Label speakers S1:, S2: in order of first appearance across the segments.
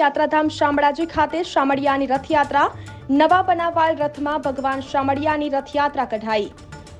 S1: યાત્રાધામ શામળાજી ખાતે શામળિયાની રથયાત્રા, નવા બનાવાયેલ રથમાં ભગવાન શામળિયાની રથયાત્રા કઢાઈ.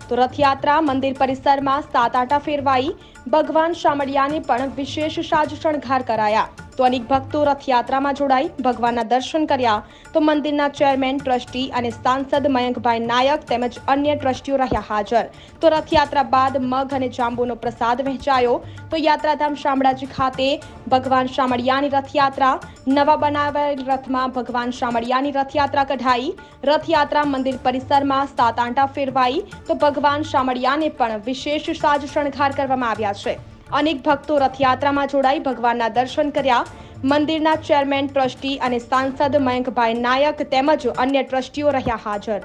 S1: તો રથયાત્રા મંદિર પરિસરમાં સાત આટા ફેરવાઈ, ભગવાન શામળિયાને પણ વિશેષ સાજ શણગાર કરાયા. તો અનેક ભક્તો રથયાત્રામાં જોડાઈ ભગવાનના દર્શન કર્યા. તો મંદિરના ચેરમેન, ટ્રસ્ટી અને સાંસદ મયંકભાઈ નાયક તેમજ અન્ય ટ્રસ્ટીઓ રહ્યા હાજર. તો રથયાત્રા બાદ મગ અને જાંબુનો પ્રસાદ વહેંચાયો. તો યાત્રાધામ શામળાજી ખાતે ભગવાન શામળિયાની રથયાત્રા, નવા બનાવેલ રથમાં ભગવાન શામળિયાની રથયાત્રા કઢાઈ. રથયાત્રા મંદિર પરિસરમાં સાત આંટા ફેરવાઈ. તો ભગવાન શામળિયાને પણ વિશેષ સાજ શણગાર કરવામાં આવ્યા છે. અનેક ભક્તો રથયાત્રામાં જોડાઈ ભગવાનના દર્શન કર્યા. મંદિરના ચેરમેન, ટ્રસ્ટી અને સાંસદ મયંકભાઈ નાયક તેમજ અન્ય ટ્રસ્ટીઓ રહ્યા હાજર.